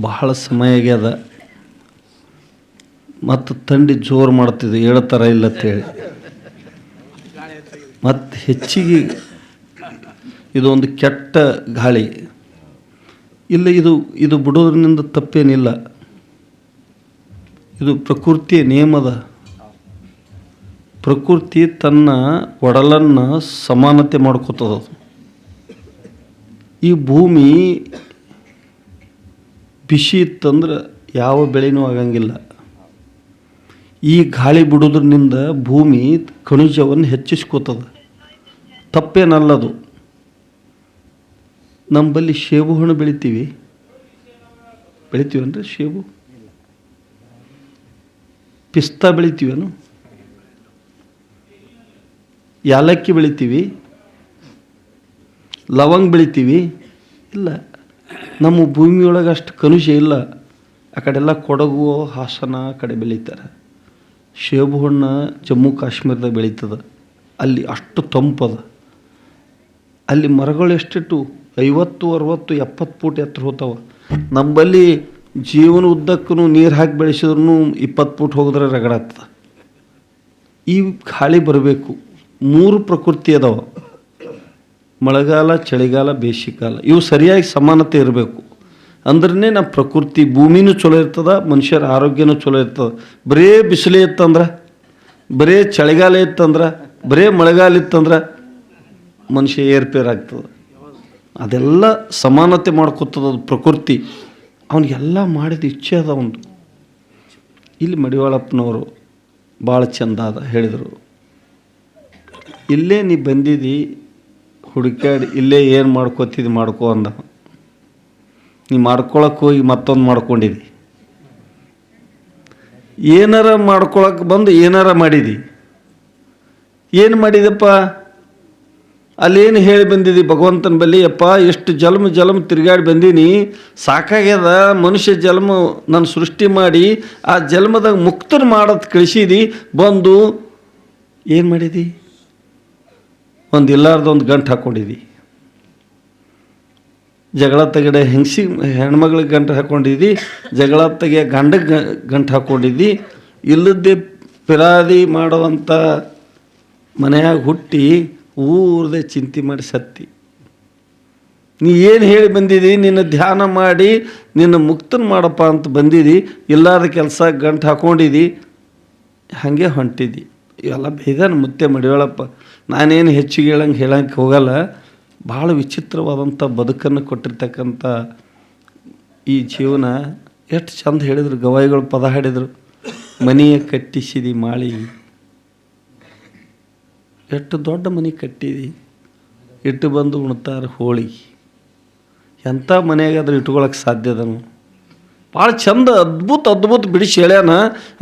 ಬಹಳ ಸಮಯ ಆಗ್ಯದ. ಮತ್ತು ಥಂಡಿ ಜೋರು ಮಾಡ್ತಿದ್ದೆ ಹೇಳ್ತಾರ ಇಲ್ಲ ಅಂತೇಳಿ. ಮತ್ತು ಹೆಚ್ಚಿಗೆ ಇದೊಂದು ಕೆಟ್ಟ ಗಾಳಿ. ಇಲ್ಲ ಇದು ಇದು ಬಿಡೋದ್ರಿಂದ ತಪ್ಪೇನಿಲ್ಲ. ಇದು ಪ್ರಕೃತಿಯ ನಿಯಮದ. ಪ್ರಕೃತಿ ತನ್ನ ಒಡಲನ್ನು ಸಮಾನತೆ ಮಾಡ್ಕೋತದ. ಈ ಭೂಮಿ ಬಿಸಿ ಇತ್ತಂದ್ರೆ ಯಾವ ಬೆಳೆನೂ ಆಗಂಗಿಲ್ಲ. ಈ ಗಾಳಿ ಬಿಡೋದ್ರಿಂದ ಭೂಮಿ ಖನಿಜವನ್ನು ಹೆಚ್ಚಿಸ್ಕೋತದ. ತಪ್ಪೇನಲ್ಲದು. ನಮ್ಮಲ್ಲಿ ಸೇಬು ಹಣ್ಣು ಬೆಳಿತೀವಿ. ಬೆಳಿತೀವನ್ರಿ ಸೇಬು ಪಿಸ್ತಾ ಬೆಳಿತೀವೇನು? ಯಾಲಕ್ಕಿ ಬೆಳಿತೀವಿ. ಲವಂಗ ಬೆಳಿತೀವಿ. ಇಲ್ಲ. ನಮ್ಮ ಭೂಮಿಯೊಳಗೆ ಅಷ್ಟು ಕಲುಷ ಇಲ್ಲ. ಆ ಕಡೆಲ್ಲ ಕೊಡಗು, ಹಾಸನ ಆ ಕಡೆ ಬೆಳೀತಾರೆ. ಸೇಬು ಹಣ್ಣು ಜಮ್ಮು ಕಾಶ್ಮೀರದಾಗ ಬೆಳೀತದೆ. ಅಲ್ಲಿ ಅಷ್ಟು ತಂಪದ. ಅಲ್ಲಿ ಮರಗಳು ಎಷ್ಟಿಟ್ಟು? ಐವತ್ತು, ಅರವತ್ತು, ಎಪ್ಪತ್ತು ಫೂಟ್ ಎತ್ತರ ಹೋಗ್ತಾವೆ. ನಮ್ಮಲ್ಲಿ ಜೀವನ ಉದ್ದಕ್ಕೂ ನೀರು ಹಾಕಿ ಬೆಳೆಸಿದ್ರು ಇಪ್ಪತ್ತು ಫೂಟ್ ಹೋಗಿದ್ರೆ ರಗಡಾಗ್ತದೆ. ಈ ಗಾಳಿ ಬರಬೇಕು. ಮೂರು ಪ್ರಕೃತಿ ಅದಾವ. ಮಳೆಗಾಲ, ಚಳಿಗಾಲ, ಬೇಸಿಗೆಗಾಲ, ಇವು ಸರಿಯಾಗಿ ಸಮಾನತೆ ಇರಬೇಕು. ಅಂದ್ರೇ ನಮ್ಮ ಪ್ರಕೃತಿ ಭೂಮಿನೂ ಚಲೋ ಇರ್ತದ, ಮನುಷ್ಯರ ಆರೋಗ್ಯನೂ ಚಲೋ ಇರ್ತದೆ. ಬರೇ ಬಿಸಿಲೇ ಇತ್ತಂದ್ರೆ, ಬರೇ ಚಳಿಗಾಲ ಇತ್ತಂದ್ರೆ, ಬರೇ ಮಳೆಗಾಲ ಇತ್ತಂದ್ರೆ ಮನುಷ್ಯ ಏರ್ಪೇರ್ ಆಗ್ತದೆ. ಅದೆಲ್ಲ ಸಮಾನತೆ ಮಾಡ್ಕೊತದ ಪ್ರಕೃತಿ. ಅವನಿಗೆಲ್ಲ ಮಾಡಿದ ಇಚ್ಛೆ ಅದ ಒಂದು. ಇಲ್ಲಿ ಮಡಿವಾಳಪ್ಪನವರು ಭಾಳ ಚಂದ ಅದ ಹೇಳಿದರು. ಇಲ್ಲೇ ನೀ ಬಂದಿದ್ದಿ ಹುಡುಕ್ಯಾಡಿ ಇಲ್ಲೇ ಏನು ಮಾಡ್ಕೋತಿದ್ದು ಮಾಡ್ಕೋ ಅಂದ. ನೀ ಮಾಡ್ಕೊಳಕ್ಕೆ ಹೋಗಿ ಮತ್ತೊಂದು ಮಾಡ್ಕೊಂಡಿದ್ದಿ ಏನಾರ ಮಾಡ್ಕೊಳಕ್ಕೆ ಬಂದು ಏನಾರ ಮಾಡಿದಿ. ಏನು ಮಾಡಿದಪ್ಪ? ಅಲ್ಲೇನು ಹೇಳಿ ಬಂದಿದ್ದಿ ಭಗವಂತನ ಬಳಿ ಅಪ್ಪ ಎಷ್ಟು ಜನ್ಮ ಜಲಮ್ ತಿರುಗಾಡಿ ಬಂದೀನಿ. ಸಾಕಾಗ್ಯದ. ಮನುಷ್ಯ ಜನ್ಮ ನಾನು ಸೃಷ್ಟಿ ಮಾಡಿ, ಆ ಜನ್ಮದಾಗ ಮುಕ್ತನ ಮಾಡೋದು ಕಳಿಸಿದಿ. ಬಂದು ಏನು ಮಾಡಿದಿ? ಒಂದು ಇಲ್ಲಾರ್ದೊಂದು ಗಂಟು ಹಾಕ್ಕೊಂಡಿದ್ದಿ ಜಗಳ ತೆಗಡೆ ಹೆಂಗಸಿ ಹೆಣ್ಮಗಳಿಗೆ ಗಂಟು ಹಾಕ್ಕೊಂಡಿದ್ದಿ ಜಗಳ ತೆಗೆ ಗಂಡಗೆ ಗಂಟು ಹಾಕ್ಕೊಂಡಿದ್ದಿ ಇಲ್ಲದ್ದೇ ಪಿರಾದಿ ಮಾಡುವಂಥ ಮನೆಯಾಗ ಹುಟ್ಟಿ ಊರದೇ ಚಿಂತೆ ಮಾಡಿ ಸತ್ತಿ. ನೀ ಏನು ಹೇಳಿ ಬಂದಿದ್ದಿ ನಿನ್ನ ಧ್ಯಾನ ಮಾಡಿ, ನಿನ್ನ ಮುಕ್ತನ ಮಾಡಪ್ಪ ಅಂತ ಬಂದಿದ್ದಿ ಇಲ್ಲಾದ ಕೆಲಸ ಗಂಟು ಹಾಕ್ಕೊಂಡಿದ್ದಿ ಹಾಗೆ ಹೊಂಟಿದ್ದಿ ಇವೆಲ್ಲ ಬೇಗ ಮುತ್ತೆ ಮಡಿವಾಳಪ್ಪ. ನಾನೇನು ಹೆಚ್ಚಿಗೆ ಹೇಳಂಗೆ ಹೇಳಕ್ಕೆ ಹೋಗಲ್ಲ. ಭಾಳ ವಿಚಿತ್ರವಾದಂಥ ಬದುಕನ್ನು ಕೊಟ್ಟಿರ್ತಕ್ಕಂಥ ಈ ಜೀವನ ಎಷ್ಟು ಚಂದ ಹೇಳಿದರು, ಗವಾಯಿಗಳು ಪದ ಹಾಡಿದರು, ಮನೆಯ ಕಟ್ಟಿಸಿದಿ ಮಾಳಿ. ಎಷ್ಟು ದೊಡ್ಡ ಮನೆ ಕಟ್ಟಿದಿ, ಇಟ್ಟು ಬಂದು ಉಣ್ತಾರೆ ಹೋಳಿ. ಎಂಥ ಮನೆಯಾಗಾದ್ರೂ ಇಟ್ಕೊಳಕ್ಕೆ ಸಾಧ್ಯ ಅದನು ಭಾಳ ಚಂದ, ಅದ್ಭುತ ಅದ್ಭುತ ಬಿಡಿಸಿ ಹೇಳ್ಯಾನ.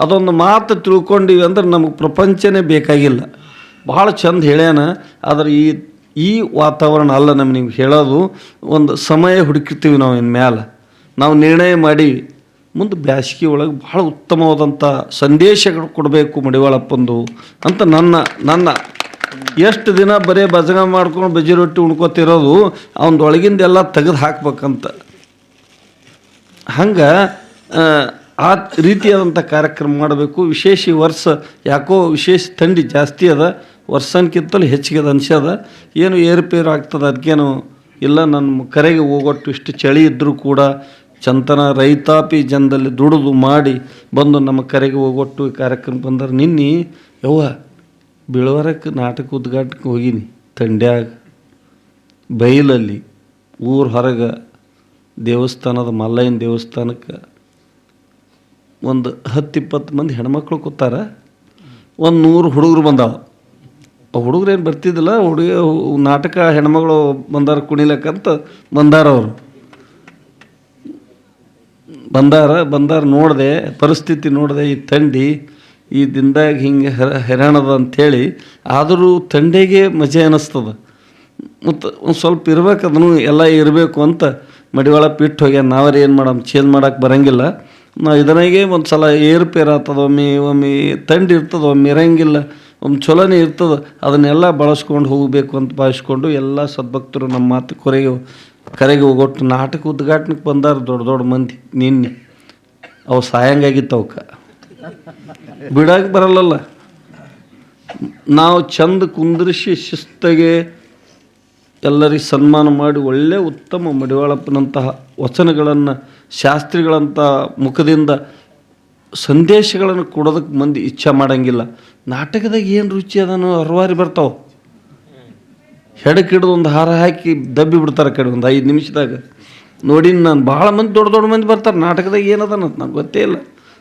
ಅದೊಂದು ಮಾತು ತಿಳ್ಕೊಂಡಿವಿ ಅಂದ್ರೆ ನಮಗೆ ಪ್ರಪಂಚನೇ ಬೇಕಾಗಿಲ್ಲ. ಭಾಳ ಚಂದ ಹೇಳ್ಯಾನ. ಆದ್ರೆ ಈ ಈ ವಾತಾವರಣ ಅಲ್ಲ ನಮ್ಗೆ ನಿಮ್ಗೆ ಹೇಳೋದು. ಒಂದು ಸಮಯ ಹುಡುಕಿರ್ತೀವಿ ನಾವು ಇನ್ನು ಮ್ಯಾಲೆ. ನಾವು ನಿರ್ಣಯ ಮಾಡಿ ಮುಂದೆ ಬ್ಯಾಸಿಗೆ ಒಳಗೆ ಭಾಳ ಉತ್ತಮವಾದಂಥ ಸಂದೇಶಗಳು ಕೊಡಬೇಕು ಮಡಿವಾಳಪ್ಪಂದು ಅಂತ ನನ್ನ ನನ್ನ. ಎಷ್ಟು ದಿನ ಬರೀ ಭಜನೆ ಮಾಡ್ಕೊಂಡು ಬಜ್ಜಿ ರೊಟ್ಟಿ ಉಣ್ಕೋತಿರೋದು ಅವನದು ಒಳಗಿಂದ ಎಲ್ಲ ತೆಗೆದು ಹಾಕ್ಬೇಕಂತ. ಹಂಗೆ, ಆ ರೀತಿಯಾದಂಥ ಕಾರ್ಯಕ್ರಮ ಮಾಡಬೇಕು. ವಿಶೇಷ ವರ್ಷ ಯಾಕೋ ವಿಶೇಷ ಥಂಡಿ ಜಾಸ್ತಿ ಅದ. ವರ್ಷನ್ಕಿಂತಲೂ ಹೆಚ್ಚಿಗೆ ಅನಿಸ್ಯದ. ಏನು ಏರುಪೇರು ಆಗ್ತದೆ ಅದಕ್ಕೇನು ಇಲ್ಲ ನನ್ನ ಕರೆಗೆ ಹೋಗೊಟ್ಟು ಇಷ್ಟು ಚಳಿ ಇದ್ದರೂ ಕೂಡ ಚಂತನ ರೈತಾಪಿ ಜನದಲ್ಲಿ ದುಡಿದು ಮಾಡಿ ಬಂದು ನಮ್ಮ ಕರೆಗೆ ಹೋಗೊಟ್ಟು ಕಾರ್ಯಕ್ರಮ ಬಂದ್ರೆ ನಿನ್ನೆ, ಯವ್ವ ಬಿಳುವರಕ್ಕೆ ನಾಟಕ ಉದ್ಘಾಟಕ್ಕೆ ಹೋಗೀನಿ ತಂಡ್ಯಾಗ, ಬೈಲಲ್ಲಿ, ಊರ ಹೊರಗೆ, ದೇವಸ್ಥಾನದ ಮಲ್ಲಯ್ಯನ ದೇವಸ್ಥಾನಕ್ಕೆ. ಒಂದು ಹತ್ತಿಪ್ಪತ್ತು ಮಂದಿ ಹೆಣ್ಮಕ್ಳು ಕೂತಾರ. ಒಂದು ನೂರು ಹುಡುಗರು ಬಂದಾವ. ಆ ಹುಡುಗರು ಏನು ಬರ್ತಿದ್ದಿಲ್ಲ, ಹುಡುಗ, ನಾಟಕ ಹೆಣ್ಮಗಳು ಬಂದಾರ ಕುಣಿಲಕ್ಕಂತ ಬಂದಾರ ಅವರು. ಬಂದಾರ ಬಂದಾರ ನೋಡಿದೆ, ಪರಿಸ್ಥಿತಿ ನೋಡಿದೆ, ಈ ತಂಡಿ ಈ ದಿನದಾಗ ಹಿಂಗೆ ಹೆರ ಹೆರಾಣದ ಅಂಥೇಳಿ ಆದರೂ ತಂಡೆಗೆ ಮಜೆ ಅನ್ನಿಸ್ತದ ಮತ್ತು ಒಂದು ಸ್ವಲ್ಪ ಇರ್ಬೇಕು, ಅದನ್ನು ಎಲ್ಲ ಇರಬೇಕು ಅಂತ ಮಡಿವಾಳ ಬಿಟ್ಟು ಹೋಗ್ಯ ನಾವೇ ಏನು ಮಾಡಮ್, ಚೇಂಜ್ ಮಾಡೋಕ್ಕೆ ಬರಂಗಿಲ್ಲ. ನಾವು ಇದನ್ನಾಗೆ ಒಂದು ಸಲ ಏರುಪೇರು ಒಮ್ಮೆ ಒಮ್ಮೆ ಥಂಡಿ ಇರ್ತದೆ, ಒಮ್ಮೆ ಇರಂಗಿಲ್ಲ. ಒಮ್ಮೆ ಚಲೋನೇ ಇರ್ತದೆ. ಅದನ್ನೆಲ್ಲ ಬಳಸ್ಕೊಂಡು ಹೋಗಬೇಕು ಅಂತ ಭಾವಿಸ್ಕೊಂಡು ಎಲ್ಲ ಸದ್ಭಕ್ತರು ನಮ್ಮ ಮಾತು ಕೊರೆಗೆ ಕರೆಗೆ ಹೋಗೊಟ್ಟು ನಾಟಕ ಉದ್ಘಾಟನೆಗೆ ಬಂದಾರ ದೊಡ್ಡ ದೊಡ್ಡ ಮಂದಿ ನಿನ್ನೆ. ಅವು ಸಾಯಂಗಾಗಿತ್ತು ಅವಕ್ಕೆ. ಬಿಡಕ್ಕೆ ಬರಲ್ಲಲ್ಲ. ನಾವು ಚಂದ ಕುಂದ್ರಿಸಿ ಶಿಸ್ತಗೆ ಎಲ್ಲರಿಗೆ ಸನ್ಮಾನ ಮಾಡಿ ಒಳ್ಳೆ ಉತ್ತಮ ಮಡಿವಾಳಪ್ಪನಂತಹ ವಚನಗಳನ್ನು ಶಾಸ್ತ್ರಿಗಳಂಥ ಮುಖದಿಂದ ಸಂದೇಶಗಳನ್ನು ಕೊಡೋದಕ್ಕೆ ಮಂದಿ ಇಚ್ಛೆ ಮಾಡಂಗಿಲ್ಲ. ನಾಟಕದಾಗ ಏನು ರುಚಿ ಅದನ್ನು ಅರ್ವಾರಿ ಬರ್ತಾವೆ. ಹೆಡಕ್ಕೆ ಹಿಡಿದು ಒಂದು ಹಾರ ಹಾಕಿ ದಬ್ಬಿ ಬಿಡ್ತಾರೆ ಕಡೆ ಒಂದು ಐದು ನಿಮಿಷದಾಗ. ನೋಡಿ ನಾನು ಭಾಳ ಮಂದಿ, ದೊಡ್ಡ ದೊಡ್ಡ ಮಂದಿ ಬರ್ತಾರೆ. ನಾಟಕದಾಗ ಏನದ ನಂಗೆ ಗೊತ್ತೇ ಇಲ್ಲ.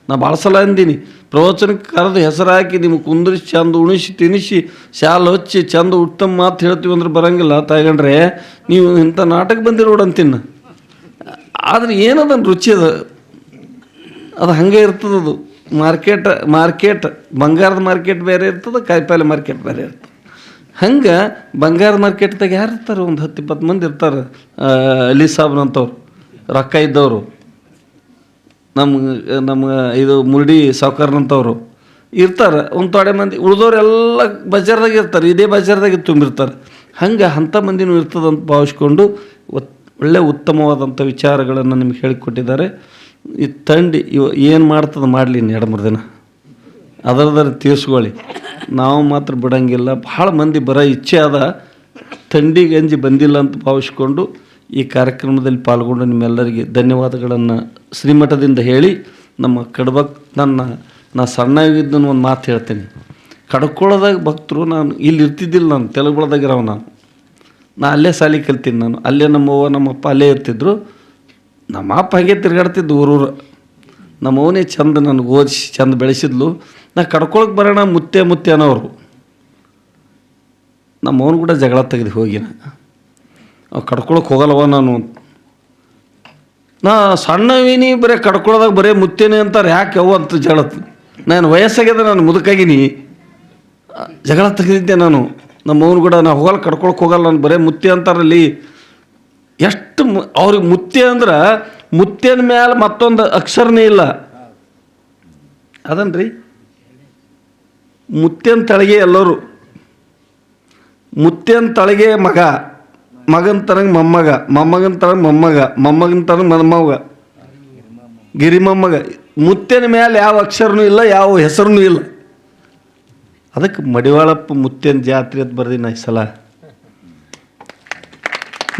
ನಾ ಭಾಳ ಸಲ ಅಂದೀನಿ. ಪ್ರವಚನಕ್ಕೆ ಕರೆದು ಹೆಸರು ಹಾಕಿ ನಿಮ್ಗೆ ಕುಂದ್ರಿಸಿ, ಚಂದ ಉಣಿಸಿ ತಿನ್ನಿಸಿ ಶಾಲು ಹಚ್ಚಿ, ಚಂದ ಉತ್ತಮ ಮಾತು ಹೇಳ್ತೀವಿ ಅಂದ್ರೆ ಬರಂಗಿಲ್ಲ ತಗೊಂಡ್ರೆ ನೀವು ಇಂಥ ನಾಟಕ ಬಂದಿರೋಡಂತಿನ್ನ ಆದರೆ ಆದ್ರೆ ಏನದ ರುಚಿ ಅದ? ಅದು ಹಂಗೆ ಇರ್ತದೆ ಅದು ಮಾರ್ಕೆಟ್ ಮಾರ್ಕೆಟ್, ಬಂಗಾರದ ಮಾರ್ಕೆಟ್ ಬೇರೆ ಇರ್ತದೆ, ಕಾಯಿಪಲ್ಲೆ ಮಾರ್ಕೆಟ್ ಬೇರೆ ಇರ್ತದೆ. ಹಂಗೆ ಬಂಗಾರದ ಮಾರ್ಕೆಟ್ದಾಗ ಯಾರು ಇರ್ತಾರೆ? ಒಂದು ಹತ್ತು ಇಪ್ಪತ್ತು ಮಂದಿ ಇರ್ತಾರೆ. ಅಲಿ ಸಾಬ್ನಂಥವ್ರು ರೊಕ್ಕ ಇದ್ದವರು. ನಮ್ಮ ನಮ್ಮ ಇದು ಮುರುಡಿ ಸಾವ್ಕಾರ್ನಂತವ್ರು ಇರ್ತಾರೆ. ಒಂದು ತೊಡೆ ಮಂದಿ ಉಳಿದವರೆಲ್ಲ ಬಜಾರ್ದಾಗ ಇರ್ತಾರೆ. ಇದೇ ಬಜಾರ್ದಾಗ ತುಂಬಿರ್ತಾರೆ. ಹಂಗೆ ಅಂಥ ಮಂದಿನೂ ಇರ್ತದಂತ ಭಾವಿಸ್ಕೊಂಡು ಒಳ್ಳೆ ಉತ್ತಮವಾದಂಥ ವಿಚಾರಗಳನ್ನು ನಿಮ್ಗೆ ಹೇಳಿಕೊಟ್ಟಿದ್ದಾರೆ. ಈ ತಂಡಿ ಇವ ಏನು ಮಾಡ್ತದೆ ಮಾಡಲಿ ಎರಡು ಮೂರು ದಿನ. ಅದರದರ ತೀರ್ಸ್ಕೊಳ್ಳಿ. ನಾವು ಮಾತ್ರ ಬಿಡಂಗಿಲ್ಲ. ಭಾಳ ಮಂದಿ ಬರೋ ಇಚ್ಛೆ ಅದ. ಥಂಡಿ ಗಂಜಿ ಬಂದಿಲ್ಲ ಅಂತ ಭಾವಿಸ್ಕೊಂಡು ಈ ಕಾರ್ಯಕ್ರಮದಲ್ಲಿ ಪಾಲ್ಗೊಂಡು ನಿಮ್ಮೆಲ್ಲರಿಗೆ ಧನ್ಯವಾದಗಳನ್ನು ಶ್ರೀಮಠದಿಂದ ಹೇಳಿ ನಮ್ಮ ಕಡಬಕ್ ನನ್ನ, ನಾ ಸಣ್ಣಗಿದ್ದನ್ನು ಒಂದು ಮಾತು ಹೇಳ್ತೀನಿ. ಕಡ್ಕೊಳ್ಳೋದಾಗ ಭಕ್ತರು ನಾನು ಇಲ್ಲಿ ಇರ್ತಿದ್ದಿಲ್ಲ ನಾನು ತೆಲುಗುಳದಾಗಿರೋ ನಾನು. ನಾ ಅಲ್ಲೇ ಸಾಲಿ ಕಲ್ತೀನಿ ನಾನು. ಅಲ್ಲೇ ನಮ್ಮ ಅವ್ವ ನಮ್ಮಪ್ಪ ಅಲ್ಲೇ ಇರ್ತಿದ್ರು. ನಮ್ಮ ಅಪ್ಪ ಹಾಗೆ ತಿರುಗಾಡ್ತಿದ್ದು ಊರೂರು. ನಮ್ಮ ಅವನೇ ಚಂದ ನನಗೆ ಓದಿಸಿ, ಚಂದ ಬೆಳೆಸಿದ್ಲು. ನಾ ಕಡ್ಕೊಳಕ್ಕೆ ಬರೋಣ, ಮುತ್ತೆ ಮುತ್ತೆ ಅನ್ನೋರು. ನಮ್ಮ ಅವನು ಕೂಡ ಜಗಳ ತೆಗೆದು ಹೋಗಿನ. ಅವ್ ಕಡ್ಕೊಳಕ್ಕೆ ಹೋಗಲ್ವ ನಾನು. ನಾ ಸಣ್ಣವೀನಿ ಬರೀ ಕಡ್ಕೊಳ್ಳೋದಾಗ ಬರೀ ಮುತ್ತೇನೆ ಅಂತಾರೆ, ಯಾಕೆ ಅವು ಅಂತ ಜಗಳ ನಾನು ವಯಸ್ಸಾಗ್ಯದ ನಾನು ಮುದುಕಾಗಿನಿ. ಜಗಳ ತೆಗೆದಿದ್ದೆ ನಾನು. ನಮ್ಮ ಅವನು ಕೂಡ ನಾ ಹೋಗಲ್ಲ ಕಡ್ಕೊಳಕ್ಕೆ ಹೋಗಲ್ಲ, ನಾನು ಬರೀ ಮುತ್ತೆ ಅಂತಾರಲ್ಲಿ. ಎಷ್ಟು ಅವ್ರಿಗೆ ಮುತ್ತೆ ಅಂದ್ರೆ ಮುತ್ತೇನ ಮ್ಯಾಲೆ ಮತ್ತೊಂದು ಅಕ್ಷರನೇ ಇಲ್ಲ. ಅದನ್ರಿ? ಮುತ್ತೇನ ತಳಗೆ ಎಲ್ಲರೂ. ಮುತ್ತೇನ ತಳಗೆ ಮಗ. ಮಗನ ತನಗೆ ಮೊಮ್ಮಗ. ಮೊಮ್ಮಗನ ತನಗೆ ಮೊಮ್ಮಗ. ಮೊಮ್ಮಗನ ತನಗೆ ಮೊಮ್ಮಗ. ಗಿರಿ ಮೊಮ್ಮಗ ಮುತ್ತೇನ ಮೇಲೆ ಯಾವ ಅಕ್ಷರನೂ ಇಲ್ಲ, ಯಾವ ಹೆಸರೂ ಇಲ್ಲ. ಅದಕ್ಕೆ ಮಡಿವಾಳಪ್ಪ ಮುತ್ತೇನ ಜಾತ್ರೆ ಅಂತ ಬರ್ದಿನ ಈ ಸಲ.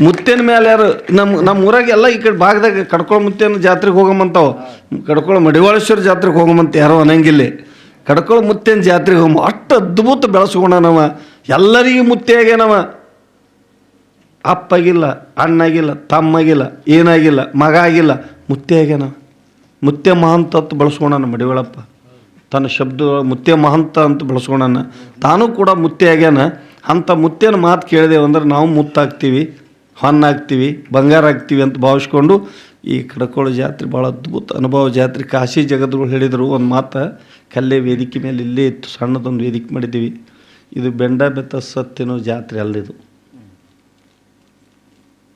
ಮುತ್ತೇನ ಮೇಲೆ ಯಾರು ನಮ್ಮ ನಮ್ಮ ಊರಾಗ ಎಲ್ಲ ಈ ಕಡೆ ಭಾಗದಾಗ ಕಡ್ಕೊಳ ಮುತ್ತೇನ ಜಾತ್ರೆಗೆ ಹೋಗಮಂತಾವ ಕಡ್ಕೊಳ ಮಡಿವಾಳೇಶ್ವರ ಜಾತ್ರೆಗೆ ಹೋಗಮಂತ ಯಾರೋ ಅನ್ನಂಗಿಲ್ಲ. ಕಡ್ಕೊಳ ಮುತ್ತೇನ ಜಾತ್ರೆಗೆ ಹೋಗಮ ಅಷ್ಟು ಅದ್ಭುತ ಬೆಳೆಸ್ಕೊಂಡನವ ಎಲ್ಲರಿಗೂ ಮುತ್ತೆ ಆಗ್ಯಾನವ ಅಪ್ಪಾಗಿಲ್ಲ, ಅಣ್ಣಾಗಿಲ್ಲ, ತಮ್ಮಾಗಿಲ್ಲ, ಏನಾಗಿಲ್ಲ ಮಗ ಆಗಿಲ್ಲ ಮುತ್ತೆ ಆಗ್ಯಾನ ಮುತ್ತೆ ಮಹಂತ ಅಂತ ಬಳಸ್ಕೊಂಡಾನ ಮಡಿವಾಳಪ್ಪ. ತನ್ನ ಶಬ್ದ ಮುತ್ತೆ ಮಹಂತ ಅಂತ ಬಳಸ್ಕೊಂಡಾನ ತಾನೂ ಕೂಡ ಮುತ್ತೆ ಆಗ್ಯಾನ ಅಂಥ ಮುತ್ತೇನ ಮಾತು ಕೇಳಿದೆವು ಅಂದ್ರೆ ನಾವು ಮುತ್ತಾಗ್ತೀವಿ. ಹೊನ್ನಾಗ್ತೀವಿ ಬಂಗಾರ ಹಾಕ್ತೀವಿ ಅಂತ ಭಾವಿಸ್ಕೊಂಡು ಈ ಕಡಕೋಳ ಜಾತ್ರೆ ಭಾಳ ಅದ್ಭುತ ಅನುಭವ ಜಾತ್ರೆ. ಕಾಶಿ ಜಗದ್ಗಳು ಹೇಳಿದರು ಒಂದು ಮಾತು, ಕಲ್ಲೇ ವೇದಿಕೆ ಮೇಲೆ ಇಲ್ಲೇ ಇತ್ತು, ಸಣ್ಣದೊಂದು ವೇದಿಕೆ ಮಾಡಿದ್ದೀವಿ. ಇದು ಬೆಂಡ ಬೆತ್ತ ಸತ್ತಿನೋ ಜಾತ್ರೆ ಅಲ್ಲಿದು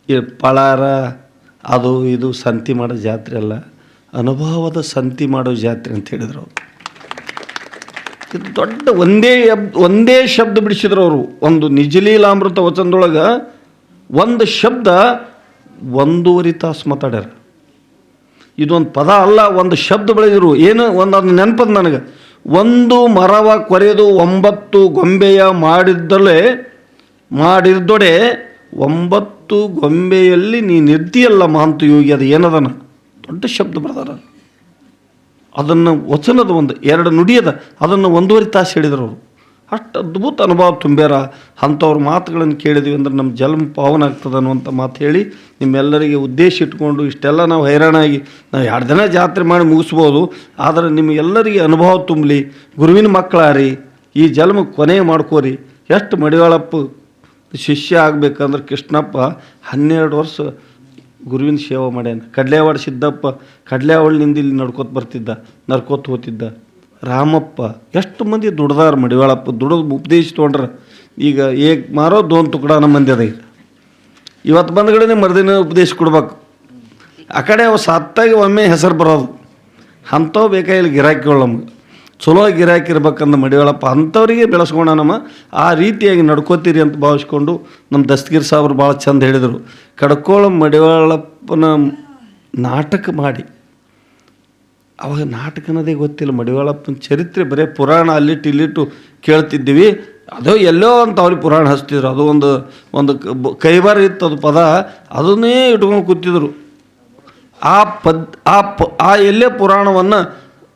ಈ ಪಳಾರ, ಅದು ಇದು ಸಂತಿ ಮಾಡೋ ಜಾತ್ರೆ ಅಲ್ಲ, ಅನುಭವದ ಸಂತಿ ಮಾಡೋ ಜಾತ್ರೆ ಅಂತ ಹೇಳಿದರು ಅವರು. ಇದು ದೊಡ್ಡ ಒಂದೇ ಒಂದೇ ಶಬ್ದ ಬಿಡಿಸಿದ್ರು ಅವರು. ಒಂದು ನಿಜಲೀಲಾಮೃತ ವಚನದೊಳಗೆ ಒಂದು ಶಬ್ದ ಒಂದೂವರೆ ತಾಸು ಮಾತಾಡ್ಯಾರ. ಇದೊಂದು ಪದ ಅಲ್ಲ, ಒಂದು ಶಬ್ದ ಬೆಳೆದಿರು. ಏನು? ಒಂದು ಅದು ನೆನಪದ ನನಗೆ. ಒಂದು ಮರವ ಕೊರೆದು ಒಂಬತ್ತು ಗೊಂಬೆಯ ಮಾಡಿದ್ದಲೇ ಮಾಡಿದ್ದೊಡೆ ಒಂಬತ್ತು ಗೊಂಬೆಯಲ್ಲಿ ನೀ ನೀನಿರ್ತೀಯಲ್ಲ ಮಹಂತ ಯೋಗಿ, ಅದು ಏನದನ? ದೊಡ್ಡ ಶಬ್ದ ಬರ್ದಾರ ಅದನ್ನು ವಚನದ ಒಂದು, ಎರಡು ನುಡಿಯದ ಅದನ್ನು ಒಂದೂವರೆ ತಾಸು ಹೇಳಿದ್ರು ಅವರು. ಅಷ್ಟು ಅದ್ಭುತ ಅನುಭವ ತುಂಬ್ಯಾರ ಅಂಥವ್ರ ಮಾತುಗಳನ್ನು ಕೇಳಿದ್ವಿ ಅಂದ್ರೆ ನಮ್ಮ ಜನ್ಮ ಪಾವನ ಆಗ್ತದೆ ಅನ್ನುವಂಥ ಮಾತು ಹೇಳಿ ನಿಮ್ಮೆಲ್ಲರಿಗೆ ಉದ್ದೇಶ ಇಟ್ಕೊಂಡು ಇಷ್ಟೆಲ್ಲ ನಾವು ಹೈರಾಣಾಗಿ ನಾವು ಎರಡು ದಿನ ಜಾತ್ರೆ ಮಾಡಿ ಮುಗಿಸ್ಬೋದು. ಆದರೆ ನಿಮಗೆಲ್ಲರಿಗೆ ಅನುಭವ ತುಂಬಲಿ. ಗುರುವಿನ ಮಕ್ಕಳಾರಿ, ಈ ಜನ್ಮ ಕೊನೆ ಮಾಡ್ಕೋರಿ. ಎಷ್ಟು ಮಡಿವಾಳಪ್ಪ ಶಿಷ್ಯ ಆಗಬೇಕಂದ್ರೆ ಕೃಷ್ಣಪ್ಪ ಹನ್ನೆರಡು ವರ್ಷ ಗುರುವಿನ ಸೇವೆ ಮಾಡ್ಯಾನ. ಕಡಲೆವಾಡ ಸಿದ್ದಪ್ಪ ಕಡಲೆವಾಳಿನಿಂದ ಇಲ್ಲಿ ನಡ್ಕೋತ ಬರ್ತಿದ್ದ, ನಡ್ಕೋತ ಹೋಗ್ತಿದ್ದ ರಾಮಪ್ಪ ಎಷ್ಟು ಮಂದಿ ದುಡ್ದಾರ ಮಡಿವಾಳಪ್ಪ, ದುಡಿದು ಉಪದೇಶ ತೊಗೊಂಡ್ರೆ ಈಗ ಏಕ್ ಮಾರೋ ದೋನ್ ತುಕಡಾನ ಮಂದಿ ಅದ ಈಗ. ಇವತ್ತು ಬಂದ್ಗಡೆ ಮರುದಿನ ಉಪದೇಶ ಕೊಡ್ಬೇಕು. ಆ ಕಡೆ ಅವು ಸತ್ತಾಗಿ ಒಮ್ಮೆ ಹೆಸರು ಬರೋದು. ಅಂಥವು ಬೇಕಾ ಇಲ್ಲಿ ಗಿರಾಕಿಗಳು ನಮ್ಗೆ. ಚಲೋ ಗಿರಾಕಿ ಇರ್ಬೇಕಂದ ಮಡಿವಾಳಪ್ಪ, ಅಂಥವ್ರಿಗೆ ಬೆಳೆಸ್ಕೊಂಡ ನಮ್ಮ ಆ ರೀತಿಯಾಗಿ ನಡ್ಕೋತೀರಿ ಅಂತ ಭಾವಿಸ್ಕೊಂಡು ನಮ್ಮ ದಸ್ತಗಿರಿ ಸಾಬ್ರು ಭಾಳ ಚಂದ ಹೇಳಿದರು. ಕಡ್ಕೋಳ ಮಡಿವಾಳಪ್ಪನ ನಾಟಕ ಮಾಡಿ. ಅವಾಗ ನಾಟಕ ಅನ್ನೋದೇ ಗೊತ್ತಿಲ್ಲ. ಮಡಿವಾಳಪ್ಪನ ಚರಿತ್ರೆ ಬರೀ ಪುರಾಣ ಅಲ್ಲಿಟ್ಟು ಇಲ್ಲಿಟ್ಟು ಕೇಳ್ತಿದ್ದೀವಿ. ಅದು ಎಲ್ಲೋ ಅಂತ ಅವ್ರಿಗೆ ಪುರಾಣ ಹಚ್ತಿದ್ರು. ಅದು ಒಂದು ಒಂದು ಕೈಬಾರ ಇತ್ತು ಅದು ಪದ. ಅದನ್ನೇ ಇಟ್ಕೊಂಡು ಕೂತಿದ್ರು. ಆ ಪದ್, ಆ ಪ, ಆ ಎಲ್ಲೇ ಪುರಾಣವನ್ನು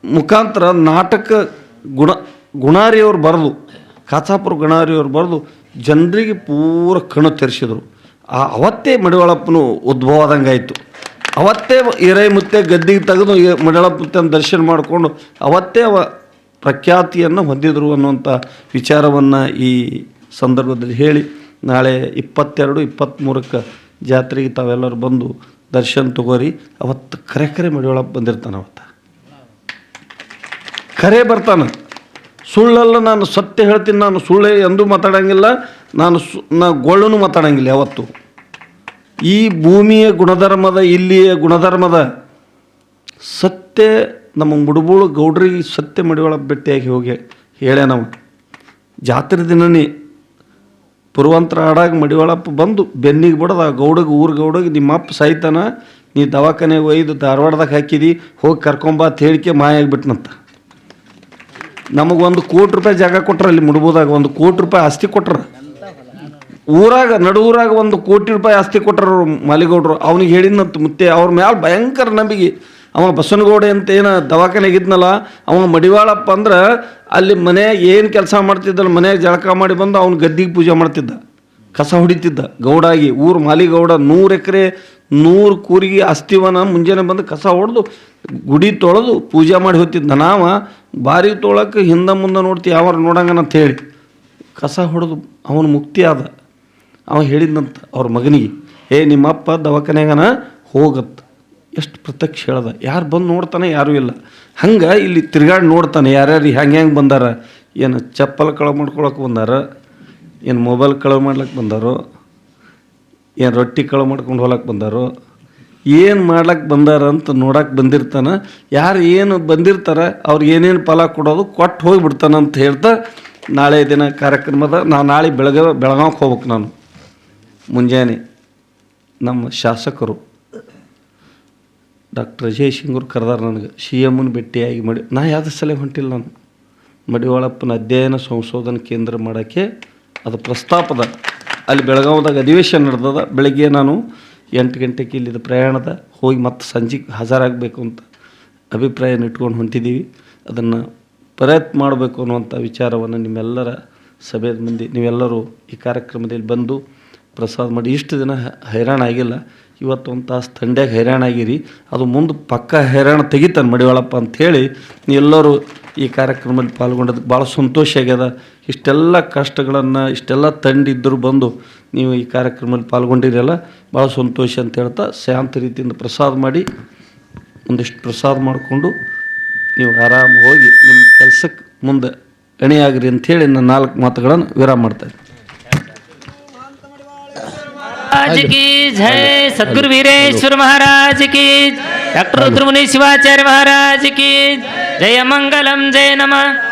ಮುಖಾಂತರ ನಾಟಕ ಗುಣ, ಗುಣಾರಿಯವ್ರು ಬರೆದು, ಕಾಚಾಪುರ ಗುಣಾರಿಯವ್ರು ಬರೆದು ಜನರಿಗೆ ಪೂರ ಕಣ್ಣು ತೆರೆಸಿದ್ರು. ಆ ಅವತ್ತೇ ಮಡಿವಾಳಪ್ಪನು ಉದ್ಭವ ಆದಂಗಾಯಿತು ಅವತ್ತೇ ಹಿರೈ ಮುತ್ತೆ ಗದ್ದಿಗೆ ತೆಗೆದು ಈ ಮಡಿವಾಳಪ್ಪನ ದರ್ಶನ ಮಾಡಿಕೊಂಡು ಅವತ್ತೇ ಅವ ಪ್ರಖ್ಯಾತಿಯನ್ನು ಹೊಂದಿದರು ಅನ್ನುವಂಥ ವಿಚಾರವನ್ನು ಈ ಸಂದರ್ಭದಲ್ಲಿ ಹೇಳಿ ನಾಳೆ ಇಪ್ಪತ್ತೆರಡು, ಇಪ್ಪತ್ತ್ಮೂರಕ್ಕೆ ಜಾತ್ರೆಗೆ ತಾವೆಲ್ಲರೂ ಬಂದು ದರ್ಶನ ತಗೋರಿ. ಅವತ್ತು ಕರೆ ಕರೆ ಮಡಿಯೊಳಗೆ ಬಂದಿರ್ತಾನೆ ಅವತ್ತು. ಕರೆ ಬರ್ತಾನೆ. ಸುಳ್ಳಲ್ಲ ನಾನು ಸತ್ಯ ಹೇಳ್ತೀನಿ, ನಾನು ಸುಳ್ಳೇ ಎಂದೂ ಮಾತಾಡೋಂಗಿಲ್ಲ, ನಾನು ಸು ನಾ ಗೊಳ್ಳನೂ ಮಾತಾಡೋಂಗಿಲ್ಲ ಯಾವತ್ತು. ಈ ಭೂಮಿಯ ಗುಣಧರ್ಮದ, ಇಲ್ಲಿಯ ಗುಣಧರ್ಮದ ಸತ್ಯ ನಮ್ಮ ಮುಡುಬೂಳು ಗೌಡ್ರಿಗೆ ಸತ್ಯ ಮಡಿವಾಳ ಭೇಟಿಯಾಗಿ ಹೋಗಿ ಹೇಳ ನಾವು. ಜಾತ್ರೆ ದಿನನೇ ಪುರುವಂತರ ಆಡಾಗ ಮಡಿವಾಳಪ್ಪ ಬಂದು ಬೆನ್ನಿಗೆ ಬಿಡದ ಗೌಡಗೆ, ಊರ ಗೌಡಗೆ, ನಿಮ್ಮ ಅಪ್ಪ ಸಾಯ್ತಾನ, ನೀ ದವಾಖಾನೆಗೆ ಒಯ್ದು ಧಾರವಾಡದಾಗ ಹಾಕಿದಿ, ಹೋಗಿ ಕರ್ಕೊಂಬ ಅಂತ ಹೇಳಿಕೆ ಮಾಯ ಆಗಿಬಿಟ್ನಂತ. ನಮಗೊಂದು ಕೋಟಿ ರೂಪಾಯಿ ಜಾಗ ಕೊಟ್ರ ಅಲ್ಲಿ ಮುಡ್ಬೋದಾಗ, ಒಂದು ಕೋಟಿ ರೂಪಾಯಿ ಆಸ್ತಿ ಕೊಟ್ರ. ಊರಾಗ ನಡುವೂರಾಗ ಒಂದು ಕೋಟಿ ರೂಪಾಯಿ ಆಸ್ತಿ ಕೊಟ್ಟರು ಮಾಲಿಗೌಡರು. ಅವ್ನಿಗೆ ಹೇಳಿದ್ನಂತ ಮುತ್ತೆ, ಅವ್ರ ಮ್ಯಾಲ ಭಯಂಕರ ನಂಬಿಕೆ. ಅವ ಬಸವನಗೌಡ ಅಂತ ಏನು ದವಾಖಾನೆಗೆ ಇದ್ನಲ್ಲ ಅವ ಮಡಿವಾಳಪ್ಪ ಅಂದ್ರೆ ಅಲ್ಲಿ ಮನೆ ಏನು ಕೆಲಸ ಮಾಡ್ತಿದ್ದಲ್ಲ, ಮನೆ ಜಳಕ ಮಾಡಿ ಬಂದು ಅವ್ನು ಗದ್ದಿಗೆ ಪೂಜೆ ಮಾಡ್ತಿದ್ದ. ಕಸ ಹೊಡಿತಿದ್ದ, ಗೌಡಾಗಿ. ಊರು ಮಾಲಿಗೌಡ ನೂರು ಎಕರೆ, ನೂರು ಕೂರಿಗೆ ಅಸ್ತಿವನ ಮುಂಜಾನೆ ಬಂದು ಕಸ ಹೊಡೆದು, ಗುಡಿ ತೊಳೆದು ಪೂಜೆ ಮಾಡಿ ಹೋಗ್ತಿದ್ದ. ನಾವ ಬಾರಿ ತೊಳಕ್ಕೆ ಹಿಂದೆ ಮುಂದೆ ನೋಡ್ತಿ ಯಾವ ನೋಡಂಗನ ಅಂತ ಹೇಳಿ. ಕಸ ಹೊಡೆದು ಅವನು ಮುಕ್ತಿ ಆದ ಅವ ಹೇಳಿದ್ನಂತ ಅವ್ರ ಮಗನಿಗೆ, ಏ, ನಿಮ್ಮಪ್ಪ ದವಾಖಾನೆಗನ ಹೋಗತ್ತೆ ಎಷ್ಟು ಪ್ರತ್ಯಕ್ಷ ಹೇಳ್ದ. ಯಾರು ಬಂದು ನೋಡ್ತಾನೆ, ಯಾರೂ ಇಲ್ಲ. ಹಂಗೆ ಇಲ್ಲಿ ತಿರ್ಗಾಡಿ ನೋಡ್ತಾನೆ, ಯಾರ್ಯಾರು ಹೆಂಗೆ ಹೆಂಗೆ ಬಂದಾರ. ಏನು ಚಪ್ಪಲ್ ಕಳವು ಮಾಡ್ಕೊಳಕ್ಕೆ ಬಂದಾರ, ಏನು ಮೊಬೈಲ್ ಕಳವು ಮಾಡ್ಲಿಕ್ಕೆ ಬಂದಾರೋ, ಏನು ರೊಟ್ಟಿ ಕಳವು ಮಾಡ್ಕೊಂಡು ಹೋಲಕ್ಕೆ ಬಂದಾರೋ, ಏನು ಮಾಡ್ಲಕ್ಕೆ ಬಂದಾರ ಅಂತ ನೋಡಕ್ಕೆ ಬಂದಿರ್ತಾನೆ. ಯಾರು ಏನು ಬಂದಿರ್ತಾರೆ ಅವ್ರಿಗೆ ಏನೇನು ಫಲ ಕೊಡೋದು ಕೊಟ್ಟು ಹೋಗಿಬಿಡ್ತಾನೆ ಅಂತ ಹೇಳ್ತಾ ನಾಳೆ ದಿನ ಕಾರ್ಯಕ್ರಮದ ನಾನು ನಾಳೆ ಬೆಳಗ್ಗೆ ಬೆಳಗಾವಕ್ಕೆ ಹೋಗ್ಬೇಕು ನಾನು. ಮುಂಜಾನೆ ನಮ್ಮ ಶಾಸಕರು ಡಾಕ್ಟರ್ ಅಜಯ್ ಸಿಂಗರು ಕರೆದಾರ ನನಗೆ, ಸಿ ಎಮ್ನ ಭೇಟಿಯಾಗಿ ಮಾಡಿ, ನಾ ಯಾವುದೇ ಸಲ ಹೊಂಟಿಲ್ಲ ನಾನು. ಮಡಿವಾಳಪ್ಪನ ಅಧ್ಯಯನ ಸಂಶೋಧನಾ ಕೇಂದ್ರ ಮಾಡೋಕ್ಕೆ ಅದು ಪ್ರಸ್ತಾಪದ, ಅಲ್ಲಿ ಬೆಳಗಾವ್ದಾಗ ಅಧಿವೇಶನ ನಡೆದದ, ಬೆಳಗ್ಗೆ ನಾನು ಎಂಟು ಗಂಟೆಗೆ ಇಲ್ಲಿದ್ದ ಪ್ರಯಾಣದ, ಹೋಗಿ ಮತ್ತೆ ಸಂಜೆಗೆ ಹಾಜರಾಗಬೇಕು ಅಂತ ಅಭಿಪ್ರಾಯನ ಇಟ್ಕೊಂಡು ಹೊಂಟಿದ್ದೀವಿ. ಅದನ್ನು ಪ್ರಯತ್ನ ಮಾಡಬೇಕು ಅನ್ನುವಂಥ ವಿಚಾರವನ್ನು ನಿಮ್ಮೆಲ್ಲರ ಸಭೆಯ ಮಂದಿ, ನೀವೆಲ್ಲರೂ ಈ ಕಾರ್ಯಕ್ರಮದಲ್ಲಿ ಬಂದು ಪ್ರಸಾದ ಮಾಡಿ ಇಷ್ಟು ದಿನ ಹ- ಹೈರಾಣ ಆಗಿಲ್ಲ. ಇವತ್ತು ಒಂದು ತಾಸು ತಂಡ್ಯಾಗ ಹೈರಾಣ ಆಗಿರಿ. ಅದು ಮುಂದೆ ಪಕ್ಕ ಹೈರಾಣ ತೆಗಿತಾನೆ ಮಡಿವಾಳಪ್ಪ ಅಂಥೇಳಿ ಎಲ್ಲರೂ ಈ ಕಾರ್ಯಕ್ರಮದಲ್ಲಿ ಪಾಲ್ಗೊಂಡದಕ್ಕೆ ಭಾಳ ಸಂತೋಷ ಆಗ್ಯದ. ಇಷ್ಟೆಲ್ಲ ಕಷ್ಟಗಳನ್ನು, ಇಷ್ಟೆಲ್ಲ ತಂಡಿದ್ದರು ಬಂದು ನೀವು ಈ ಕಾರ್ಯಕ್ರಮದಲ್ಲಿ ಪಾಲ್ಗೊಂಡಿರಲ್ಲ. ಭಾಳ ಸಂತೋಷ ಅಂತ ಹೇಳ್ತಾ ಶಾಂತ ರೀತಿಯಿಂದ ಪ್ರಸಾದ ಮಾಡಿ ಒಂದಿಷ್ಟು ಪ್ರಸಾದ ಮಾಡಿಕೊಂಡು ನೀವು ಆರಾಮ ಹೋಗಿ ನಿಮ್ಮ ಕೆಲಸಕ್ಕೆ ಮುಂದೆ ಎಣೆಯಾಗ್ರಿ ಅಂಥೇಳಿ ನಾನು ನಾಲ್ಕು ಮಾತುಗಳನ್ನು ವಿರಾಮ ಮಾಡ್ತಾ ಇದ್ದೀನಿ महाराज की जय सदगुरु वीरेश्वर महाराज की। डॉक्टर रुद्रमुनि शिवाचार्य महाराज की। जय मंगलम जय नमः।